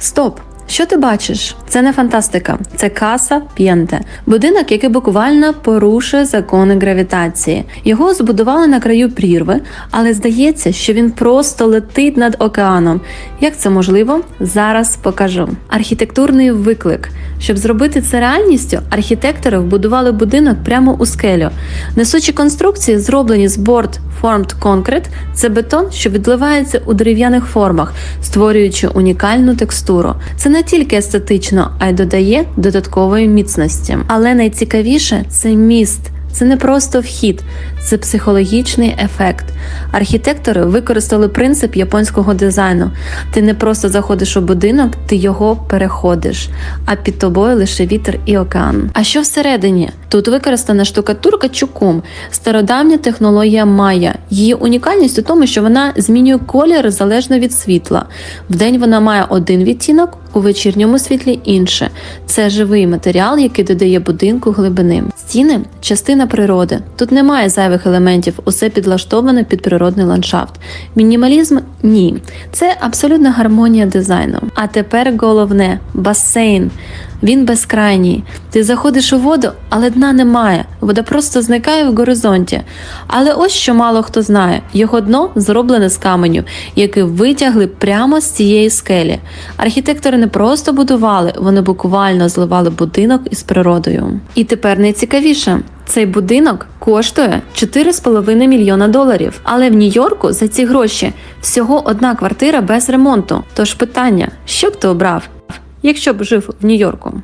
Стоп! Що ти бачиш? Це не фантастика, це каса п'єнте. Будинок, який буквально порушує закони гравітації. Його збудували на краю прірви, але здається, що він просто летить над океаном. Як це можливо? Зараз покажу. Архітектурний виклик. Щоб зробити це реальністю, архітектори вбудували будинок прямо у скелю. Несучі конструкції зроблені з борт formed concrete – це бетон, що відливається у дерев'яних формах, створюючи унікальну текстуру. Це не тільки естетично, а й додає додаткової міцності. Але найцікавіше це міст. Це не просто вхід, це психологічний ефект. Архітектори використали принцип японського дизайну. Ти не просто заходиш у будинок, ти його переходиш, а під тобою лише вітер і океан. А що всередині? Тут використана штукатурка чукум, стародавня технологія Майя. Її унікальність у тому, що вона змінює колір залежно від світла. Вдень вона має один відтінок, у вечірньому світлі інше. Це живий матеріал, який додає будинку глибини. Стіни частина природи. Тут немає зайвих елементів, усе підлаштоване під природний ландшафт. Мінімалізм ні. Це абсолютна гармонія дизайну. А тепер головне басейн. Він безкрайній. Ти заходиш у воду, але дна немає. Вода просто зникає в горизонті. Але ось що мало хто знає: його дно зроблене з каменю, який витягли прямо з цієї скелі. Архітектори не просто будували, вони буквально зливали будинок із природою. І тепер найцікавіше. Цей будинок коштує 4,5 мільйона доларів. Але в Нью-Йорку за ці гроші всього одна квартира без ремонту. Тож питання: що б ти обрав, якщо б жив в Нью-Йорку?